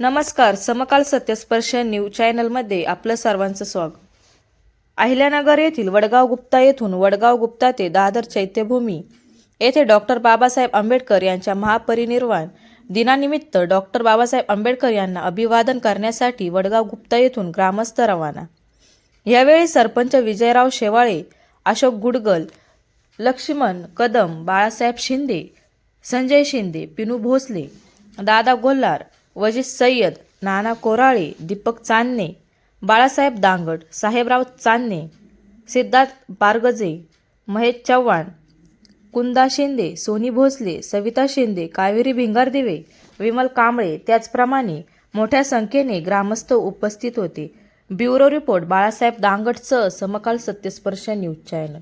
नमस्कार समकाल सत्यस्पर्श न्यूज चॅनलमध्ये आपलं सर्वांचं स्वागत. अहिल्यानगर येथील वडगाव गुप्ता येथून वडगाव गुप्ता ते दादर चैत्यभूमी येथे डॉक्टर बाबासाहेब आंबेडकर यांच्या महापरिनिर्वाण दिनानिमित्त डॉक्टर बाबासाहेब आंबेडकर यांना अभिवादन करण्यासाठी वडगाव गुप्ता येथून ग्रामस्थ रवाना. यावेळी सरपंच विजयराव शेवाळे अशोक गुडगल लक्ष्मण कदम बाळासाहेब शिंदे संजय शिंदे पिनू भोसले दादा गोल्हार वजीद सय्यद नाना कोराळे दीपक चांदणे बाळासाहेब दांगड साहेबराव चांदणे सिद्धार्थ बारगजे महेश चव्हाण कुंदा शिंदे सोनी भोसले सविता शिंदे कावेरी भिंगारदिवे विमल कांबळे त्याचप्रमाणे मोठ्या संख्येने ग्रामस्थ उपस्थित होते. ब्युरो रिपोर्ट बाळासाहेब दांगडचं समकाल सत्यस्पर्श न्यूज चॅनल.